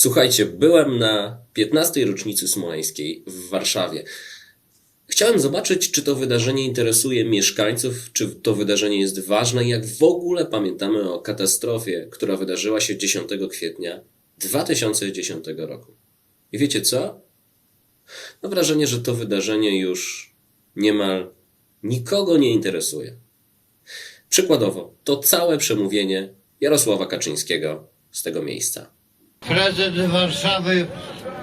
Słuchajcie, byłem na 15. rocznicy smoleńskiej w Warszawie. Chciałem zobaczyć, czy to wydarzenie interesuje mieszkańców, czy to wydarzenie jest ważne i jak w ogóle pamiętamy o katastrofie, która wydarzyła się 10 kwietnia 2010 roku. I wiecie co? Mam wrażenie, że to wydarzenie już niemal nikogo nie interesuje. Przykładowo, to całe przemówienie Jarosława Kaczyńskiego z tego miejsca. Prezydent Warszawy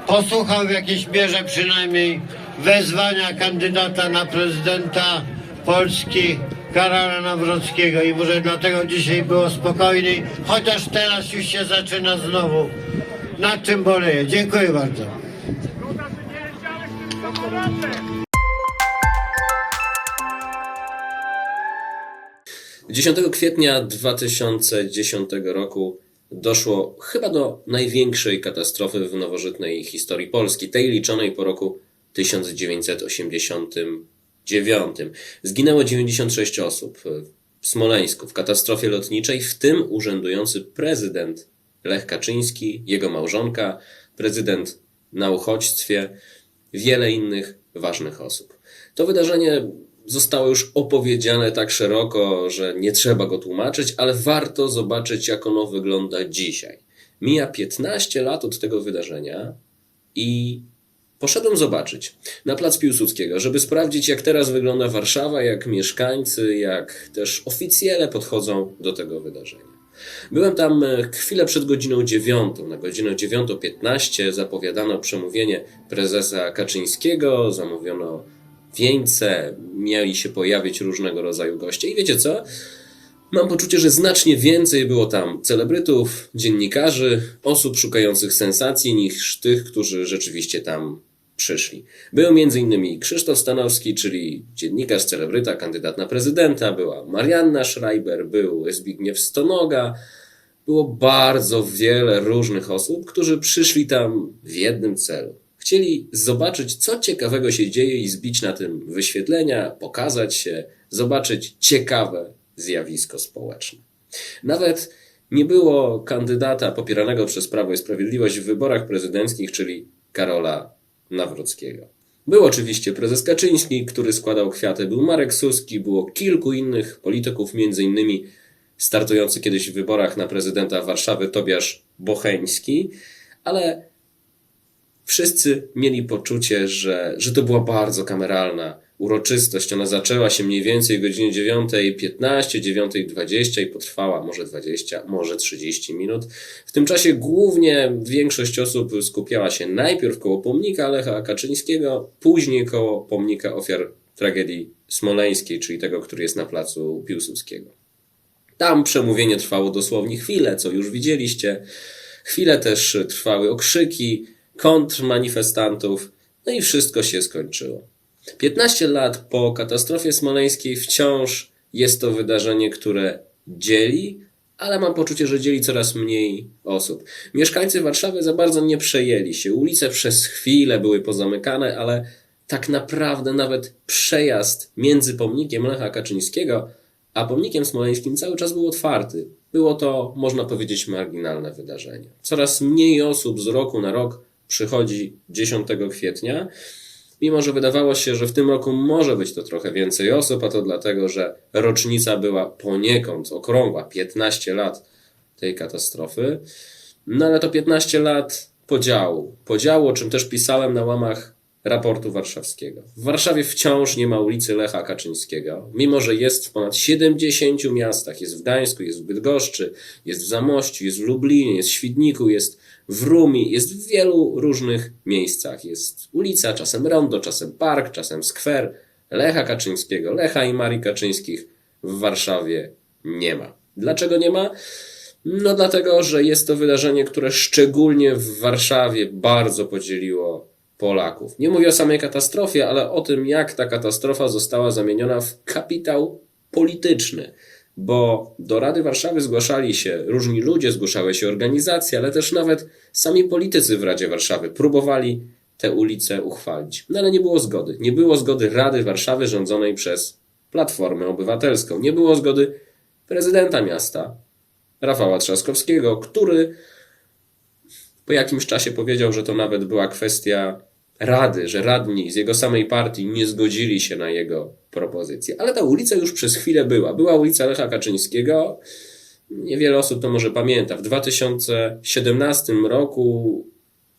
posłuchał w jakiejś mierze przynajmniej wezwania kandydata na prezydenta Polski Karola Nawrockiego i może dlatego dzisiaj było spokojniej, chociaż teraz już się zaczyna znowu. Nad czym boleję. Dziękuję bardzo. 10 kwietnia 2010 roku doszło chyba do największej katastrofy w nowożytnej historii Polski, tej liczonej po roku 1989. Zginęło 96 osób w Smoleńsku w katastrofie lotniczej, w tym urzędujący prezydent Lech Kaczyński, jego małżonka, prezydent na uchodźstwie, wiele innych ważnych osób. To wydarzenie zostało już opowiedziane tak szeroko, że nie trzeba go tłumaczyć, ale warto zobaczyć, jak ono wygląda dzisiaj. Mija 15 lat od tego wydarzenia i poszedłem zobaczyć na plac Piłsudskiego, żeby sprawdzić, jak teraz wygląda Warszawa, jak mieszkańcy, jak też oficjele podchodzą do tego wydarzenia. Byłem tam e, chwilę przed godziną dziewiątą. Na godzinę 9.15 zapowiadano przemówienie prezesa Kaczyńskiego, zamówiono wieńce, mieli się pojawić różnego rodzaju goście. I wiecie co? Mam poczucie, że znacznie więcej było tam celebrytów, dziennikarzy, osób szukających sensacji niż tych, którzy rzeczywiście tam przyszli. Był m.in. Krzysztof Stanowski, czyli dziennikarz, celebryta, kandydat na prezydenta, była Marianna Schreiber, był Zbigniew Stonoga, było bardzo wiele różnych osób, którzy przyszli tam w jednym celu. Chcieli zobaczyć, co ciekawego się dzieje i zbić na tym wyświetlenia, pokazać się, zobaczyć ciekawe zjawisko społeczne. Nawet nie było kandydata popieranego przez Prawo i Sprawiedliwość w wyborach prezydenckich, czyli Karola Nawrockiego. Był oczywiście prezes Kaczyński, który składał kwiaty, był Marek Suski, było kilku innych polityków, między innymi startujący kiedyś w wyborach na prezydenta Warszawy Tobiasz Bocheński, ale wszyscy mieli poczucie, że, że to była bardzo kameralna uroczystość. Ona zaczęła się mniej więcej o godzinie 9.15, 9.20 i potrwała może 20, może 30 minut. W tym czasie głównie większość osób skupiała się najpierw koło pomnika Lecha Kaczyńskiego, później koło pomnika ofiar tragedii smoleńskiej, czyli tego, który jest na placu Piłsudskiego. Tam przemówienie trwało dosłownie chwilę, co już widzieliście. Chwilę też trwały okrzyki kontrmanifestantów, no i wszystko się skończyło. 15 lat po katastrofie smoleńskiej wciąż jest to wydarzenie, które dzieli, ale mam poczucie, że dzieli coraz mniej osób. Mieszkańcy Warszawy za bardzo nie przejęli się. Ulice przez chwilę były pozamykane, ale tak naprawdę nawet przejazd między pomnikiem Lecha Kaczyńskiego a pomnikiem smoleńskim cały czas był otwarty. Było to, można powiedzieć, marginalne wydarzenie. Coraz mniej osób z roku na rok przychodzi 10 kwietnia, mimo że wydawało się, że w tym roku może być to trochę więcej osób, a to dlatego, że rocznica była poniekąd okrągła 15 lat tej katastrofy. No ale to 15 lat podziału. Podziału, o czym też pisałem na łamach raportu warszawskiego. W Warszawie wciąż nie ma ulicy Lecha Kaczyńskiego, mimo że jest w ponad 70 miastach. Jest w Gdańsku, jest w Bydgoszczy, jest w Zamościu, jest w Lublinie, jest w Świdniku, jest w Rumi, jest w wielu różnych miejscach. Jest ulica, czasem rondo, czasem park, czasem skwer Lecha Kaczyńskiego, Lecha i Marii Kaczyńskich w Warszawie nie ma. Dlaczego nie ma? No dlatego, że jest to wydarzenie, które szczególnie w Warszawie bardzo podzieliło Polaków. Nie mówię o samej katastrofie, ale o tym, jak ta katastrofa została zamieniona w kapitał polityczny. Bo do Rady Warszawy zgłaszali się różni ludzie, zgłaszały się organizacje, ale też nawet sami politycy w Radzie Warszawy próbowali te ulice uchwalić. No ale nie było zgody. Nie było zgody Rady Warszawy rządzonej przez Platformę Obywatelską. Nie było zgody prezydenta miasta, Rafała Trzaskowskiego, który Po jakimś czasie powiedział, że to nawet była kwestia rady, że radni z jego samej partii nie zgodzili się na jego propozycję. Ale ta ulica już przez chwilę była. Była ulica Lecha Kaczyńskiego. Niewiele osób to może pamięta. W 2017 roku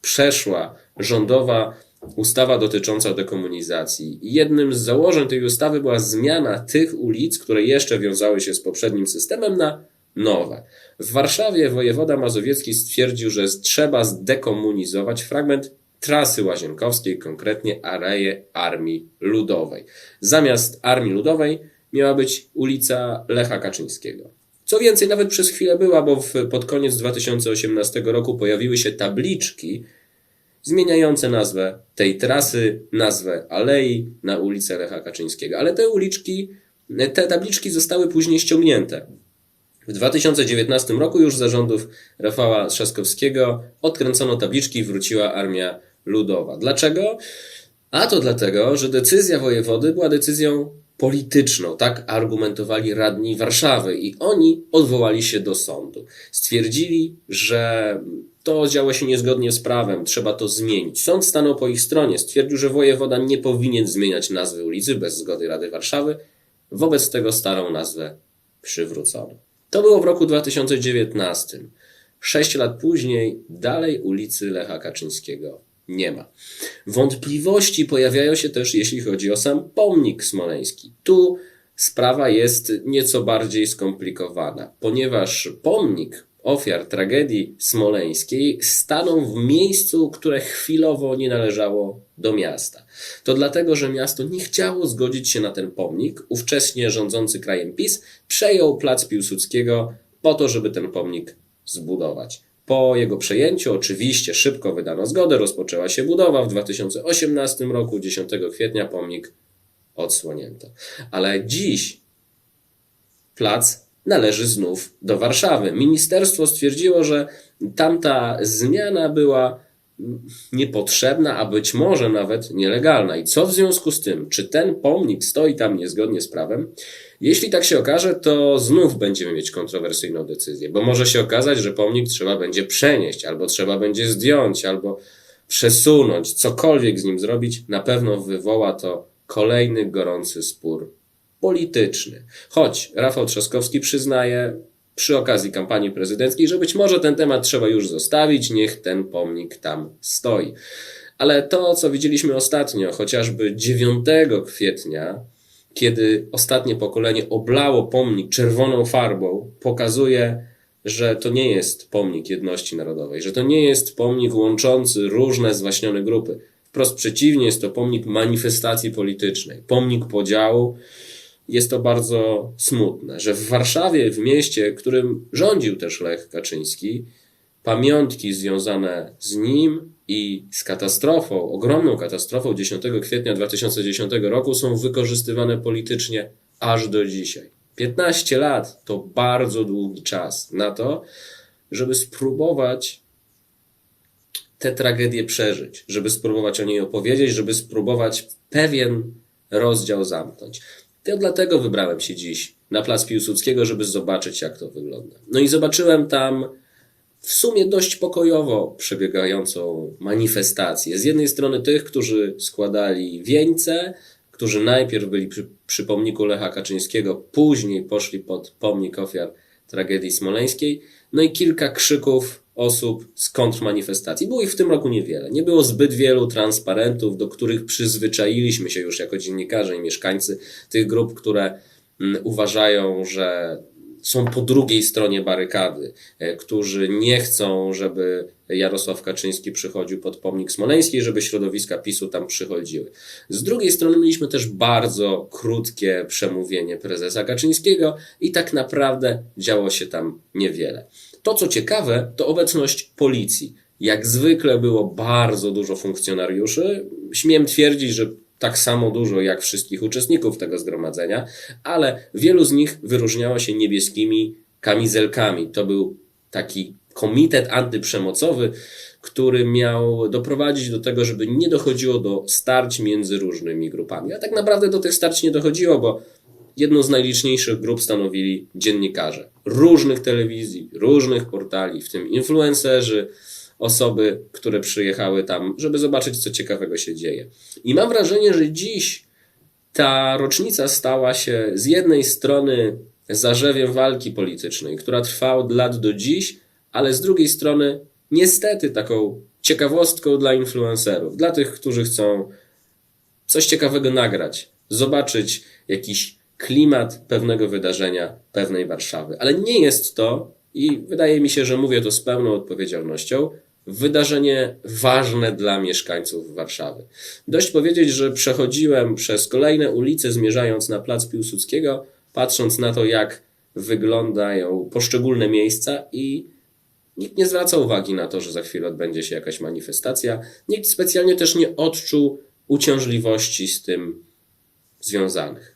przeszła rządowa ustawa dotycząca dekomunizacji. Jednym z założeń tej ustawy była zmiana tych ulic, które jeszcze wiązały się z poprzednim systemem, na nowe. W Warszawie wojewoda mazowiecki stwierdził, że trzeba zdekomunizować fragment trasy łazienkowskiej, konkretnie areję Armii Ludowej. Zamiast Armii Ludowej miała być ulica Lecha Kaczyńskiego. Co więcej, nawet przez chwilę była, bo w, pod koniec 2018 roku pojawiły się tabliczki zmieniające nazwę tej trasy, nazwę alei na ulicę Lecha Kaczyńskiego. Ale te uliczki, te tabliczki zostały później ściągnięte. W 2019 roku już za rządów Rafała Trzaskowskiego odkręcono tabliczki i wróciła Armia Ludowa. Dlaczego? A to dlatego, że decyzja wojewody była decyzją polityczną. Tak argumentowali radni Warszawy i oni odwołali się do sądu. Stwierdzili, że to działo się niezgodnie z prawem, trzeba to zmienić. Sąd stanął po ich stronie, stwierdził, że wojewoda nie powinien zmieniać nazwy ulicy bez zgody Rady Warszawy. Wobec tego starą nazwę przywrócono. To było w roku 2019. Sześć lat później dalej ulicy Lecha Kaczyńskiego nie ma. Wątpliwości pojawiają się też, jeśli chodzi o sam pomnik smoleński. Tu sprawa jest nieco bardziej skomplikowana, ponieważ pomnik ofiar tragedii smoleńskiej stanął w miejscu, które chwilowo nie należało do miasta. To dlatego, że miasto nie chciało zgodzić się na ten pomnik. Ówcześnie rządzący krajem PiS przejął plac Piłsudskiego po to, żeby ten pomnik zbudować. Po jego przejęciu oczywiście szybko wydano zgodę, rozpoczęła się budowa. W 2018 roku, 10 kwietnia, pomnik odsłonięto. Ale dziś plac należy znów do Warszawy. Ministerstwo stwierdziło, że tamta zmiana była niepotrzebna, a być może nawet nielegalna. I co w związku z tym? Czy ten pomnik stoi tam niezgodnie z prawem? Jeśli tak się okaże, to znów będziemy mieć kontrowersyjną decyzję, bo może się okazać, że pomnik trzeba będzie przenieść, albo trzeba będzie zdjąć, albo przesunąć, cokolwiek z nim zrobić, na pewno wywoła to kolejny gorący spór polityczny. Choć Rafał Trzaskowski przyznaje przy okazji kampanii prezydenckiej, że być może ten temat trzeba już zostawić, niech ten pomnik tam stoi. Ale to, co widzieliśmy ostatnio, chociażby 9 kwietnia, kiedy ostatnie pokolenie oblało pomnik czerwoną farbą, pokazuje, że to nie jest pomnik jedności narodowej, że to nie jest pomnik łączący różne zwaśnione grupy. Wprost przeciwnie, jest to pomnik manifestacji politycznej, pomnik podziału. Jest to bardzo smutne, że w Warszawie, w mieście, którym rządził też Lech Kaczyński, pamiątki związane z nim i z katastrofą, ogromną katastrofą 10 kwietnia 2010 roku są wykorzystywane politycznie aż do dzisiaj. 15 lat to bardzo długi czas na to, żeby spróbować tę tragedię przeżyć, żeby spróbować o niej opowiedzieć, żeby spróbować pewien rozdział zamknąć. To dlatego wybrałem się dziś na Plac Piłsudskiego, żeby zobaczyć, jak to wygląda. No i zobaczyłem tam w sumie dość pokojowo przebiegającą manifestację. Z jednej strony tych, którzy składali wieńce, którzy najpierw byli przy, przy pomniku Lecha Kaczyńskiego, później poszli pod pomnik ofiar tragedii smoleńskiej, no i kilka krzyków osób z kontrmanifestacji. Było ich w tym roku niewiele. Nie było zbyt wielu transparentów, do których przyzwyczailiśmy się już jako dziennikarze i mieszkańcy tych grup, które mm, uważają, że są po drugiej stronie barykady, e, którzy nie chcą, żeby Jarosław Kaczyński przychodził pod pomnik smoleński, żeby środowiska PiSu tam przychodziły. Z drugiej strony mieliśmy też bardzo krótkie przemówienie prezesa Kaczyńskiego i tak naprawdę działo się tam niewiele. To, co ciekawe, to obecność policji. Jak zwykle było bardzo dużo funkcjonariuszy. Śmiem twierdzić, że tak samo dużo jak wszystkich uczestników tego zgromadzenia, ale wielu z nich wyróżniało się niebieskimi kamizelkami. To był taki komitet antyprzemocowy, który miał doprowadzić do tego, żeby nie dochodziło do starć między różnymi grupami. A tak naprawdę do tych starć nie dochodziło, bo jedną z najliczniejszych grup stanowili dziennikarze różnych telewizji, różnych portali, w tym influencerzy, osoby, które przyjechały tam, żeby zobaczyć, co ciekawego się dzieje. I mam wrażenie, że dziś ta rocznica stała się z jednej strony zarzewiem walki politycznej, która trwa od lat do dziś, ale z drugiej strony niestety taką ciekawostką dla influencerów, dla tych, którzy chcą coś ciekawego nagrać, zobaczyć jakiś klimat pewnego wydarzenia, pewnej Warszawy. Ale nie jest to, i wydaje mi się, że mówię to z pełną odpowiedzialnością, wydarzenie ważne dla mieszkańców Warszawy. Dość powiedzieć, że przechodziłem przez kolejne ulice, zmierzając na plac Piłsudskiego, patrząc na to, jak wyglądają poszczególne miejsca i Nikt nie zwraca uwagi na to, że za chwilę odbędzie się jakaś manifestacja. Nikt specjalnie też nie odczuł uciążliwości z tym związanych.